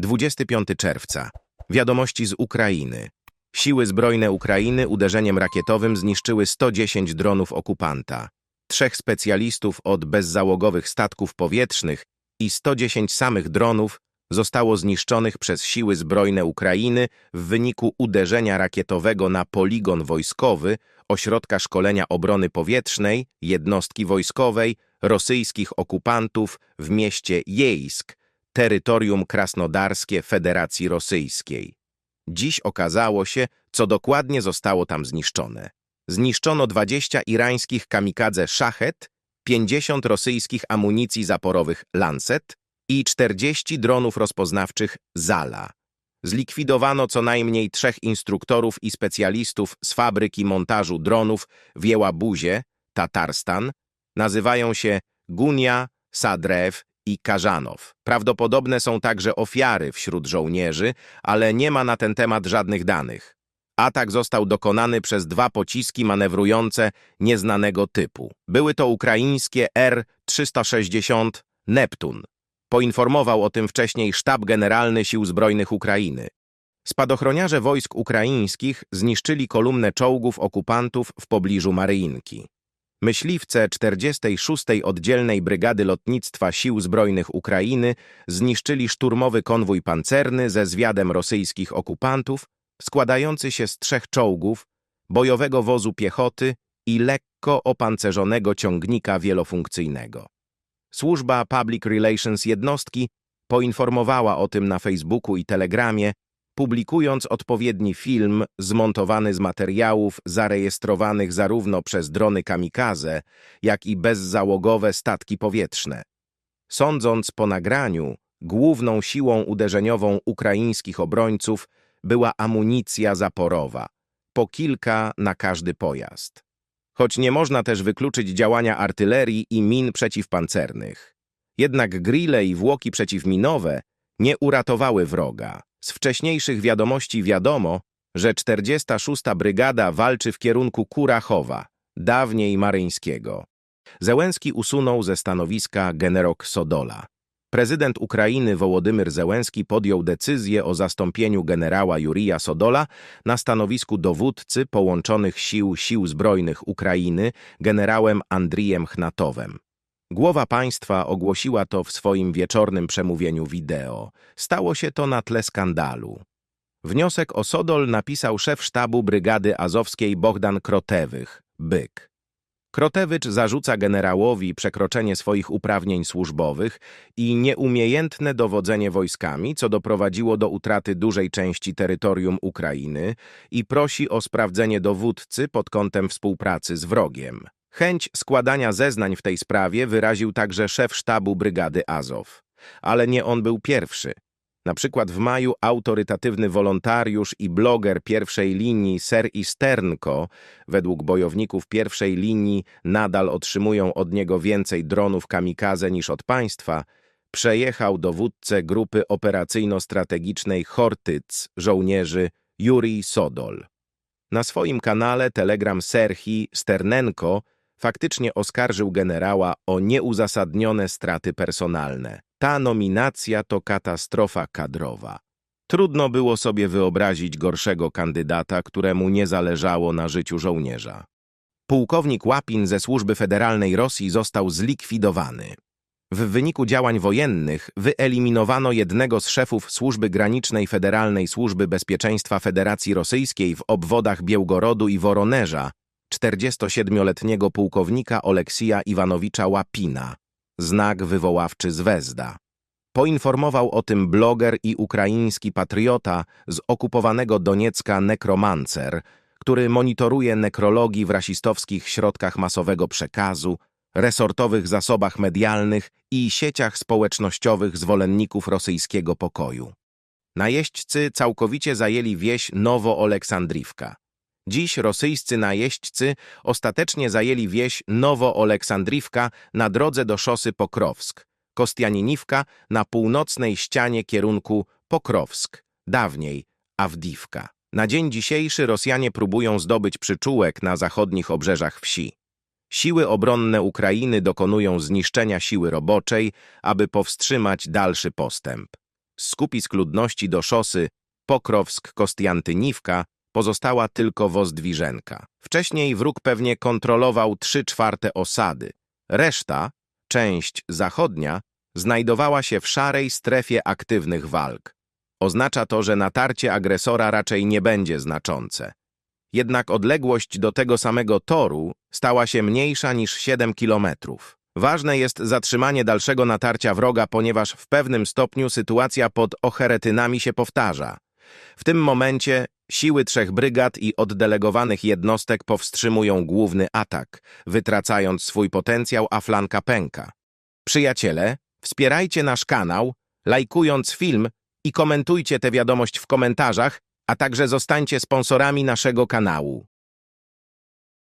25 czerwca. Wiadomości z Ukrainy. Siły zbrojne Ukrainy uderzeniem rakietowym zniszczyły 110 dronów okupanta. Trzech specjalistów od bezzałogowych statków powietrznych i 110 samych dronów zostało zniszczonych przez siły zbrojne Ukrainy w wyniku uderzenia rakietowego na poligon wojskowy Ośrodka Szkolenia Obrony Powietrznej, jednostki wojskowej, rosyjskich okupantów w mieście Jejsk, terytorium krasnodarskie Federacji Rosyjskiej. Dziś okazało się, co dokładnie zostało tam zniszczone. Zniszczono 20 irańskich kamikadze Szachet, 50 rosyjskich amunicji zaporowych Lancet i 40 dronów rozpoznawczych Zala. Zlikwidowano co najmniej trzech instruktorów i specjalistów z fabryki montażu dronów w Jełabuzie, Tatarstan. Nazywają się Gunia, Sadrew i Karzanow. Prawdopodobne są także ofiary wśród żołnierzy, ale nie ma na ten temat żadnych danych. Atak został dokonany przez dwa pociski manewrujące nieznanego typu. Były to ukraińskie R-360 Neptun. Poinformował o tym wcześniej Sztab Generalny Sił Zbrojnych Ukrainy. Spadochroniarze wojsk ukraińskich zniszczyli kolumnę czołgów okupantów w pobliżu Maryinki. Myśliwce 46. Oddzielnej Brygady Lotnictwa Sił Zbrojnych Ukrainy zniszczyli szturmowy konwój pancerny ze zwiadem rosyjskich okupantów, składający się z trzech czołgów, bojowego wozu piechoty i lekko opancerzonego ciągnika wielofunkcyjnego. Służba Public Relations jednostki poinformowała o tym na Facebooku i Telegramie, publikując odpowiedni film zmontowany z materiałów zarejestrowanych zarówno przez drony kamikaze, jak i bezzałogowe statki powietrzne. Sądząc po nagraniu, główną siłą uderzeniową ukraińskich obrońców była amunicja zaporowa, po kilka na każdy pojazd. Choć nie można też wykluczyć działania artylerii i min przeciwpancernych. Jednak grille i włoki przeciwminowe nie uratowały wroga. Z wcześniejszych wiadomości wiadomo, że 46. Brygada walczy w kierunku Kurachowa, dawniej Maryńskiego. Zełenski usunął ze stanowiska generok Sodola. Prezydent Ukrainy Wołodymyr Zełenski podjął decyzję o zastąpieniu generała Jurija Sodola na stanowisku dowódcy połączonych sił Sił Zbrojnych Ukrainy generałem Andrijem Chnatowem. Głowa państwa ogłosiła to w swoim wieczornym przemówieniu wideo. Stało się to na tle skandalu. Wniosek o Sodol napisał szef sztabu Brygady Azowskiej Bogdan Krotewych, Byk. Krotewicz zarzuca generałowi przekroczenie swoich uprawnień służbowych i nieumiejętne dowodzenie wojskami, co doprowadziło do utraty dużej części terytorium Ukrainy i prosi o sprawdzenie dowódcy pod kątem współpracy z wrogiem. Chęć składania zeznań w tej sprawie wyraził także szef sztabu Brygady Azow. Ale nie on był pierwszy. Na przykład w maju autorytatywny wolontariusz i bloger pierwszej linii Ser i Sternko, według bojowników pierwszej linii nadal otrzymują od niego więcej dronów kamikaze niż od państwa, przejechał dowódcę grupy operacyjno-strategicznej Hortyc żołnierzy Jurij Sodol. Na swoim kanale Telegram Serhi Sternenko faktycznie oskarżył generała o nieuzasadnione straty personalne. Ta nominacja to katastrofa kadrowa. Trudno było sobie wyobrazić gorszego kandydata, któremu nie zależało na życiu żołnierza. Pułkownik Łapin ze Służby Federalnej Rosji został zlikwidowany. W wyniku działań wojennych wyeliminowano jednego z szefów Służby Granicznej Federalnej Służby Bezpieczeństwa Federacji Rosyjskiej w obwodach Białgorodu i Woronerza, 47-letniego pułkownika Oleksija Iwanowicza Łapina, znak wywoławczy z Wezda. Poinformował o tym bloger i ukraiński patriota z okupowanego Doniecka Nekromancer, który monitoruje nekrologii w rasistowskich środkach masowego przekazu, resortowych zasobach medialnych i sieciach społecznościowych zwolenników rosyjskiego pokoju. Najeźdźcy całkowicie zajęli wieś Nowo-Oleksandriwka. Dziś rosyjscy najeźdźcy ostatecznie zajęli wieś Nowo-Oleksandriwka na drodze do szosy Pokrowsk, Kostianiniwka na północnej ścianie kierunku Pokrowsk, dawniej Awdiwka. Na dzień dzisiejszy Rosjanie próbują zdobyć przyczółek na zachodnich obrzeżach wsi. Siły obronne Ukrainy dokonują zniszczenia siły roboczej, aby powstrzymać dalszy postęp. Z skupisk ludności do szosy Pokrowsk-Kostiantyniwka pozostała tylko Wozdwiżenka. Wcześniej wróg pewnie kontrolował trzy czwarte osady. Reszta, część zachodnia, znajdowała się w szarej strefie aktywnych walk. Oznacza to, że natarcie agresora raczej nie będzie znaczące. Jednak odległość do tego samego toru stała się mniejsza niż 7 kilometrów. Ważne jest zatrzymanie dalszego natarcia wroga, ponieważ w pewnym stopniu sytuacja pod Ocheretynami się powtarza. W tym momencie siły trzech brygad i oddelegowanych jednostek powstrzymują główny atak, wytracając swój potencjał, a flanka pęka. Przyjaciele, wspierajcie nasz kanał, lajkując film i komentujcie tę wiadomość w komentarzach, a także zostańcie sponsorami naszego kanału.